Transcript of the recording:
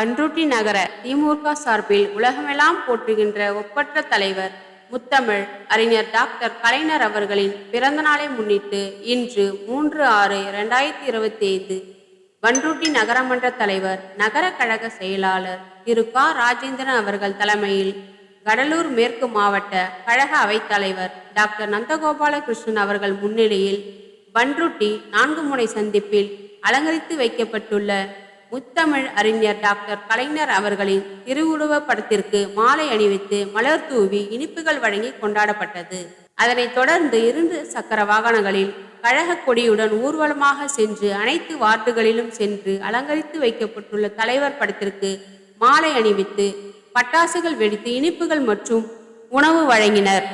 பண்ருட்டி நகர திமுக சார்பில் உலகமெல்லாம் போற்றுகின்ற ஒப்பற்ற தலைவர் முத்தமிழ் அறிஞர் டாக்டர் கலைஞர் அவர்களின் பிறந்த நாளை முன்னிட்டு இன்று மூன்று ஆறு இரண்டாயிரத்தி இருபத்தி ஐந்து பண்ருட்டி நகரமன்ற தலைவர் நகர கழக செயலாளர் திரு க. ராஜேந்திரன் அவர்கள் தலைமையில் கடலூர் மேற்கு மாவட்ட கழக அவைத்தலைவர் டாக்டர் நந்தகோபாலகிருஷ்ணன் அவர்கள் முன்னிலையில் பன்ருட்டி நான்கு முனை சந்திப்பில் அலங்கரித்து வைக்கப்பட்டுள்ள முத்தமிழ் அறிஞர் டாக்டர் கலைஞர் அவர்களின் திருவுருவப் படத்திற்கு மாலை அணிவித்து மலர் தூவி இனிப்புகள் வழங்கி கொண்டாடப்பட்டது. அதனைத் தொடர்ந்து இரண்டு சக்கர வாகனங்களில் கழக கொடியுடன் ஊர்வலமாக சென்று அனைத்து வார்டுகளிலும் சென்று அலங்கரித்து வைக்கப்பட்டுள்ள தலைவர் படத்திற்கு மாலை அணிவித்து பட்டாசுகள் வெடித்து இனிப்புகள் மற்றும் உணவு வழங்கினர்.